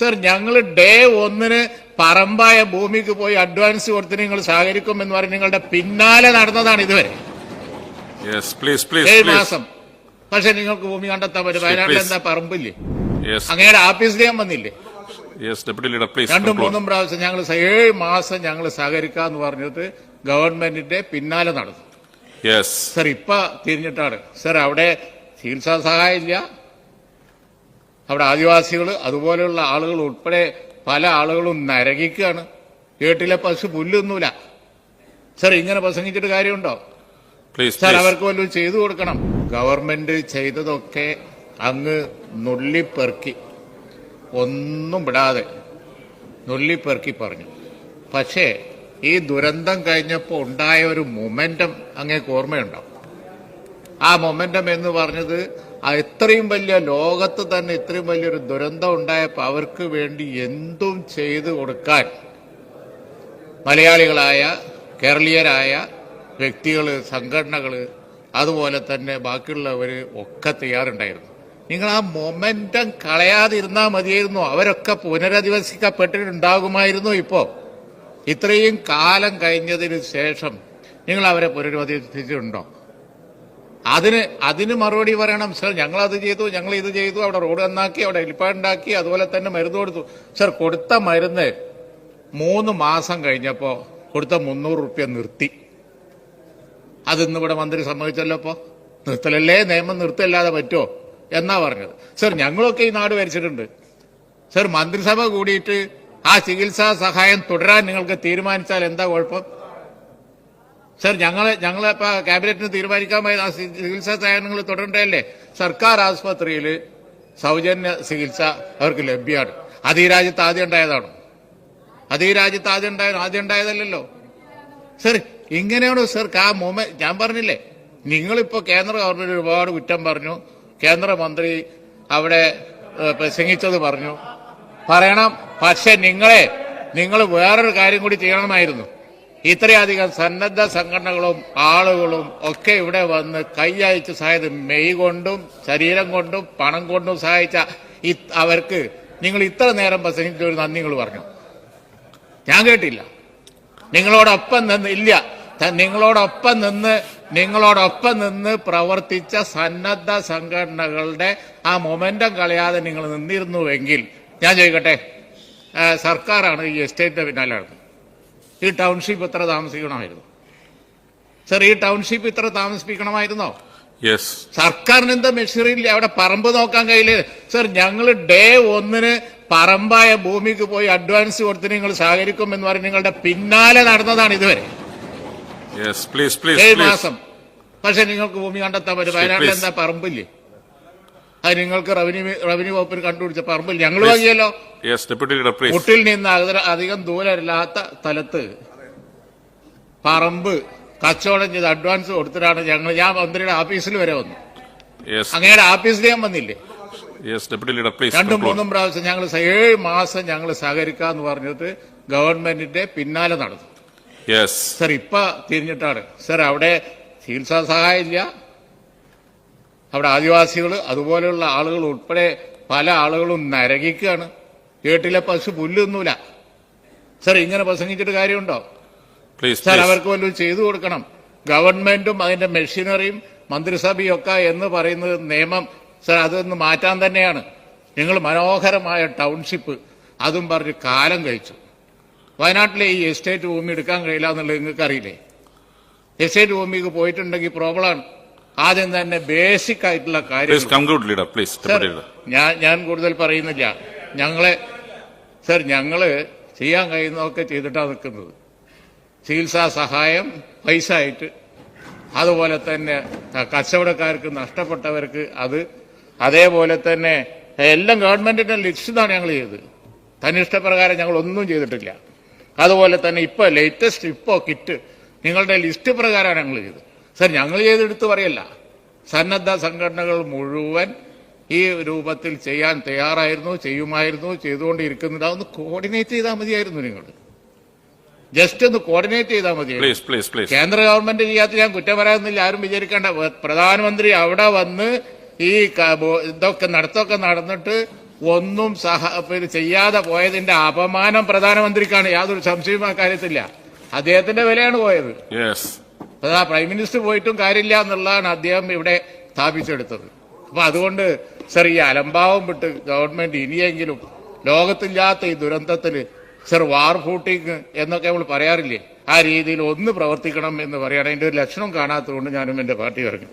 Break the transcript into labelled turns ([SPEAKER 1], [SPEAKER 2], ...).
[SPEAKER 1] Sir ഞങ്ങൾ day ഒന്നിന് പറമ്പായ ഭൂമിക്ക് പോയി അഡ്വാൻസ് കൊടുത്ത് നിങ്ങൾ സഹകരിക്കും എന്ന് പറഞ്ഞ് നിങ്ങളുടെ പിന്നാലെ നടന്നതാണ് ഇതുവരെ. ഏഴ് മാസം. പക്ഷെ നിങ്ങൾക്ക് ഭൂമി കണ്ടെത്താൻ പറ്റും. വയനാട്ടിൽ എന്താ പറമ്പില്ലേ? അങ്ങയുടെ ആഫീസിൽ ഞാൻ വന്നില്ലേ? രണ്ടും മൂന്നും പ്രാവശ്യം ഞങ്ങൾ ഏഴ് മാസം ഞങ്ങൾ സഹകരിക്കാന്ന് പറഞ്ഞിട്ട് ഗവൺമെന്റിന്റെ പിന്നാലെ നടന്നു. സർ ഇപ്പൊ തിരിഞ്ഞിട്ടാണ്. സർ അവിടെ ചികിത്സാ സഹായം ഇല്ല അവിടെ ആദിവാസികൾ അതുപോലെയുള്ള ആളുകൾ ഉൾപ്പെടെ പല ആളുകളും നരകിക്കുകയാണ്. വീട്ടിലെ പശു പുല്ലൊന്നുമില്ല. സർ ഇങ്ങനെ പ്രസംഗിച്ചിട്ട് കാര്യമുണ്ടോ? സാർ അവർക്ക് വല്ലതും ചെയ്തു കൊടുക്കണം. ഗവൺമെന്റ് ചെയ്തതൊക്കെ അങ്ങ് നുള്ളിപ്പെറുക്കി. ഒന്നും വിടാതെ നുള്ളിപ്പെറുക്കി പറഞ്ഞു. പക്ഷേ ഈ ദുരന്തം കഴിഞ്ഞപ്പോൾ ഉണ്ടായ ഒരു മൊമെന്റം അങ്ങേക്ക് ഓർമ്മയുണ്ടോ? ആ മൊമെന്റം എന്ന് പറഞ്ഞത് ഇത്രയും വലിയ ലോകത്ത് തന്നെ ഇത്രയും വലിയൊരു ദുരന്തം ഉണ്ടായപ്പോൾ അവർക്ക് വേണ്ടി എന്തും ചെയ്തു കൊടുക്കാൻ മലയാളികളായ കേരളീയരായ വ്യക്തികൾ സംഘടനകൾ അതുപോലെ തന്നെ ബാക്കിയുള്ളവർ ഒക്കെ തയ്യാറുണ്ടായിരുന്നു. നിങ്ങൾ ആ മൊമെന്റം കളയാതിരുന്നാൽ മതിയായിരുന്നു. അവരൊക്കെ പുനരധിവസിക്കപ്പെട്ടിട്ടുണ്ടാകുമായിരുന്നു ഇപ്പോൾ ഇത്രയും കാലം കഴിഞ്ഞതിന് ശേഷം നിങ്ങൾ അവരെ പുനരധിവസിച്ചിട്ടുണ്ടോ? അതിന് അതിന് മറുപടി പറയണം. സർ ഞങ്ങൾ അത് ചെയ്തു ഞങ്ങൾ ഇത് ചെയ്തു. അവിടെ റോഡ് നന്നാക്കി അവിടെ ഹെലിപ്പാഡുണ്ടാക്കി അതുപോലെ തന്നെ മരുന്ന് കൊടുത്തു. സർ കൊടുത്ത മരുന്ന് മൂന്ന് മാസം കഴിഞ്ഞപ്പോൾ കൊടുത്ത മുന്നൂറ് റുപ്യ നിർത്തി. അതിന്ന് ഇവിടെ മന്ത്രി സമ്മതിച്ചല്ലോ ഇപ്പോ? നിർത്തലല്ലേ? നിയമം നിർത്തല്ലാതെ പറ്റുമോ എന്നാ പറഞ്ഞത്. സർ ഞങ്ങളൊക്കെ ഈ നാട് ഭരിച്ചിട്ടുണ്ട്. സർ മന്ത്രിസഭ കൂടിയിട്ട് ആ ചികിത്സാ സഹായം തുടരാൻ നിങ്ങൾക്ക് തീരുമാനിച്ചാൽ എന്താ കുഴപ്പം? സർ ഞങ്ങളെ ഞങ്ങളെ ഇപ്പൊ ക്യാബിനറ്റിന് ചി- ചികിത്സാ സേവനങ്ങൾ തുടരണ്ടല്ലേ സർക്കാർ ആസ്പത്രിയിൽ സൗജന്യ ചികിത്സ അവർക്ക് ലഭ്യമാണ്. അത് ഈ രാജ്യത്ത് ആദ്യം ഉണ്ടായതാണോ? അത് ഈ രാജ്യത്ത് ആദ്യം ഉണ്ടായ ആദ്യം ഉണ്ടായതല്ലല്ലോ? സർ ഇങ്ങനെയാണ് സർ? ആ മൊമെ ഞാൻ പറഞ്ഞില്ലേ നിങ്ങളിപ്പോ കേന്ദ്ര ഗവൺമെന്റ് ഒരുപാട് കുറ്റം പറഞ്ഞു. കേന്ദ്രമന്ത്രി അവിടെ പ്രസംഗിച്ചത് പറഞ്ഞു. പറയണം പക്ഷെ നിങ്ങളെ നിങ്ങൾ വേറൊരു കാര്യം കൂടി ചെയ്യണമായിരുന്നു. ഇത്രയധികം സന്നദ്ധ സംഘടനകളും ആളുകളും ഒക്കെ ഇവിടെ വന്ന് കൈയയച്ച് സഹായത് മെയ് കൊണ്ടും ശരീരം കൊണ്ടും പണം കൊണ്ടും സഹായിച്ച അവർക്ക് നിങ്ങൾ ഇത്ര നേരം പ്രസംഗിച്ച ഒരു നന്ദി പറഞ്ഞു. ഞാൻ കേട്ടില്ല. നിങ്ങളോടൊപ്പം നിന്ന് ഇല്ല. നിങ്ങളോടൊപ്പം നിന്ന് നിങ്ങളോടൊപ്പം നിന്ന് പ്രവർത്തിച്ച സന്നദ്ധ സംഘടനകളുടെ ആ മൊമെന്റം കളയാതെ നിങ്ങൾ നിന്നിരുന്നുവെങ്കിൽ ഞാൻ ചോദിക്കട്ടെ സർക്കാരാണ് ഈ എസ്റ്റേറ്റിന്റെ പിന്നാലെ ഈ ടൗൺഷിപ്പ് ഇത്ര താമസിക്കണമായിരുന്നു. സർ ഈ ടൗൺഷിപ്പ് ഇത്ര താമസിപ്പിക്കണമായിരുന്നോ? സർക്കാരിന് എന്താ മെഷീനില്ല അവിടെ പറമ്പ് നോക്കാൻ കഴിയില്ല സർ ഞങ്ങൾ ഡേ ഒന്നിന് പറമ്പായ ഭൂമിക്ക് പോയി അഡ്വാൻസ് കൊടുത്ത് നിങ്ങൾ സഹകരിക്കും എന്ന് പറഞ്ഞ് നിങ്ങളുടെ പിന്നാലെ നടന്നതാണ് ഇതുവരെ. ഏഴ് മാസം. പക്ഷെ നിങ്ങൾക്ക് ഭൂമി കണ്ടെത്താൻ പറ്റും. വയനാട്ടിൽ എന്താ പറമ്പില്ലേ? അത് നിങ്ങൾക്ക് റവന്യൂ റവന്യൂ വകുപ്പിന് കണ്ടുപിടിച്ച പറമ്പില്ല? ഞങ്ങൾ വാങ്ങിയല്ലോ. മുട്ടിൽ നിന്ന് അധികം ദൂരമില്ലാത്ത സ്ഥലത്ത് പറമ്പ് കച്ചവടം ചെയ്ത് അഡ്വാൻസ് കൊടുത്തിട്ടാണ് ഞങ്ങൾ. ഞാൻ മന്ത്രിയുടെ ഓഫീസിൽ വരെ വന്നു. അങ്ങയുടെ ഓഫീസിൽ ഞാൻ വന്നില്ലേ? രണ്ടും മൂന്നും പ്രാവശ്യം ഞങ്ങൾ ഏഴ് മാസം ഞങ്ങൾ സഹകരിക്കാന്ന് പറഞ്ഞിട്ട് ഗവൺമെന്റിന്റെ പിന്നാലെ നടന്നു.
[SPEAKER 2] യെസ്
[SPEAKER 1] സർ ഇപ്പൊ തിരിഞ്ഞിട്ടാണ്. സർ അവിടെ ചികിത്സാ സഹായം ഇല്ല. അവിടെ ആദിവാസികൾ അതുപോലെയുള്ള ആളുകൾ ഉൾപ്പെടെ പല ആളുകളും നരകിക്കുകയാണ് വീട്ടിലെ പശു പുല്ലൊന്നുമില്ല സർ ഇങ്ങനെ പ്രസംഗിച്ചിട്ട് കാര്യമുണ്ടോ?
[SPEAKER 2] പ്ലീസ്
[SPEAKER 1] സാർ അവർക്ക് വല്ലതും ചെയ്തു കൊടുക്കണം. ഗവൺമെന്റും അതിന്റെ മെഷീനറിയും മന്ത്രിസഭയും ഒക്കെ എന്ന് പറയുന്നത് നിയമം സാർ അതൊന്ന് മാറ്റാൻ തന്നെയാണ്. നിങ്ങൾ മനോഹരമായ ടൗൺഷിപ്പ് അതും പറഞ്ഞ് കാലം കഴിച്ചു. വയനാട്ടിലെ ഈ എസ്റ്റേറ്റ് ഭൂമി എടുക്കാൻ കഴിയില്ല എന്നുള്ളത് നിങ്ങൾക്ക് അറിയില്ലേ എസ്റ്റേറ്റ് ഭൂമിക്ക് പോയിട്ടുണ്ടെങ്കിൽ പ്രോബ്ലമാണ് ആദ്യം തന്നെ ബേസിക് ആയിട്ടുള്ള കാര്യം ഞാൻ ഞാൻ കൂടുതൽ പറയുന്നില്ല. ഞങ്ങളെ സർ ഞങ്ങൾ ചെയ്യാൻ കഴിയുന്നതൊക്കെ ചെയ്തിട്ടാണ് നിൽക്കുന്നത്. ചികിത്സാ സഹായം പൈസ ആയിട്ട്. അതുപോലെ തന്നെ കച്ചവടക്കാർക്ക് നഷ്ടപ്പെട്ടവർക്ക് അത് അതേപോലെ തന്നെ എല്ലാം ഗവൺമെന്റിന്റെ ലിസ്റ്റിലാണ് ഞങ്ങൾ ചെയ്തത്. തന്നിഷ്ടപ്രകാരം ഞങ്ങൾ ഒന്നും ചെയ്തിട്ടില്ല. അതുപോലെ തന്നെ ഇപ്പൊ ലേറ്റസ്റ്റ് ഇപ്പോ കിറ്റ് നിങ്ങളുടെ ലിസ്റ്റ് പ്രകാരമാണ് ഞങ്ങൾ ചെയ്തത്. സർ ഞങ്ങൾ ചെയ്തെടുത്ത് പറയല്ല. സന്നദ്ധ സംഘടനകൾ മുഴുവൻ ഈ രൂപത്തിൽ ചെയ്യാൻ തയ്യാറായിരുന്നു ചെയ്യുമായിരുന്നു ചെയ്തുകൊണ്ടിരിക്കുന്നില്ല. ഒന്ന് കോർഡിനേറ്റ് ചെയ്താൽ മതിയായിരുന്നു നിങ്ങൾ ജസ്റ്റ് ഒന്ന് കോർഡിനേറ്റ് ചെയ്താൽ
[SPEAKER 2] മതി
[SPEAKER 1] കേന്ദ്ര ഗവൺമെന്റ് ചെയ്യാത്ത ഞാൻ കുറ്റം പറയാമെന്നില്ല ആരും വിചാരിക്കേണ്ട. പ്രധാനമന്ത്രി അവിടെ വന്ന് ഈ ഇതൊക്കെ നടത്തൊക്കെ നടന്നിട്ട് ഒന്നും സഹ ചെയ്യാതെ പോയതിന്റെ അപമാനം പ്രധാനമന്ത്രിക്കാണ്. യാതൊരു സംശയവും ആ കാര്യത്തില്ല. അദ്ദേഹത്തിന്റെ വിലയാണ് പോയത്. പ്രൈം മിനിസ്റ്റർ പോയിട്ടും കാര്യമില്ല എന്നുള്ളതാണ് അദ്ദേഹം ഇവിടെ സ്ഥാപിച്ചെടുത്തത്. അപ്പൊ അതുകൊണ്ട് സർ ഈ അലംഭാവം വിട്ട് ഗവൺമെന്റ് ഇനിയെങ്കിലും ലോകത്തില്ലാത്ത ഈ ദുരന്തത്തിന് സർ വാർ ഫൂട്ടിങ് എന്നൊക്കെ നമ്മൾ പറയാറില്ലേ? ആ രീതിയിൽ ഒന്ന് പ്രവർത്തിക്കണം എന്ന് പറയുകയാണ് എന്റെ ഒരു ലക്ഷണം കാണാത്തതുകൊണ്ട് ഞാനും എന്റെ പാർട്ടി ഇറങ്ങി.